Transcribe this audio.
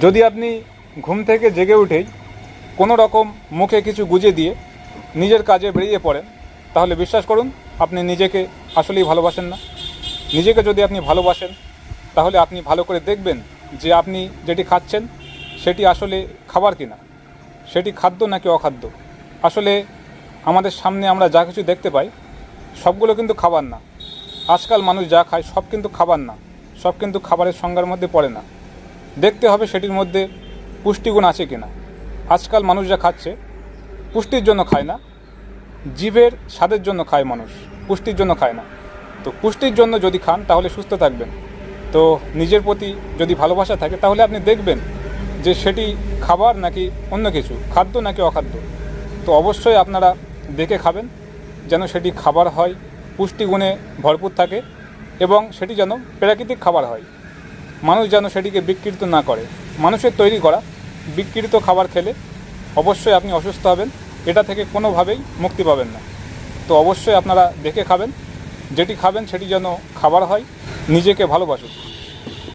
যদি আপনি ঘুম থেকে জেগে উঠেই কোনো রকম মুখে কিছু গুজে দিয়ে নিজের কাজে বেরিয়ে পড়েন, তাহলে বিশ্বাস করুন, আপনি নিজেকে আসলেই ভালোবাসেন না। নিজেকে যদি আপনি ভালোবাসেন, তাহলে আপনি ভালো করে দেখবেন যে আপনি যেটি খাচ্ছেন, সেটি আসলে খাবার কিনা। সেটি খাদ্য নাকি অখাদ্য? আসলে আমাদের সামনে আমরা যা কিছু দেখতে পাই, সবগুলো কিন্তু খাবার না। আজকাল মানুষ যা খায় সব কিন্তু খাবার না। সব কিন্তু খাবারের সংজ্ঞার মধ্যে পড়ে না। দেখতে হবে সেটির মধ্যে পুষ্টিগুণ আছে কি না আজকাল মানুষ যা খাচ্ছে, পুষ্টির জন্য খায় না, জীবের স্বাদের জন্য খায় মানুষ, পুষ্টির জন্য খায় না। তো পুষ্টির জন্য যদি খান, তাহলে সুস্থ থাকবেন। তো নিজের প্রতি যদি ভালোবাসা থাকে, তাহলে আপনি দেখবেন যে সেটি খাবার নাকি অন্য কিছু, খাদ্য নাকি অখাদ্য। তো অবশ্যই আপনারা দেখে খাবেন যেন সেটি খাবার হয়, পুষ্টিগুণে ভরপুর থাকে এবং সেটি যেন প্রাকৃতিক খাবার হয়। মানুষ যেন সেটিকে বিকৃত না করে। মানুষের তৈরি করা, বিকৃত খাবার খেলে অবশ্যই আপনি অসুস্থ হবেন। এটা থেকে কোনোভাবেই মুক্তি পাবেন না। তো অবশ্যই আপনারা দেখে খাবেন। যেটি খাবেন সেটি যেন খাবার হয়, নিজেকে ভালোবাসুন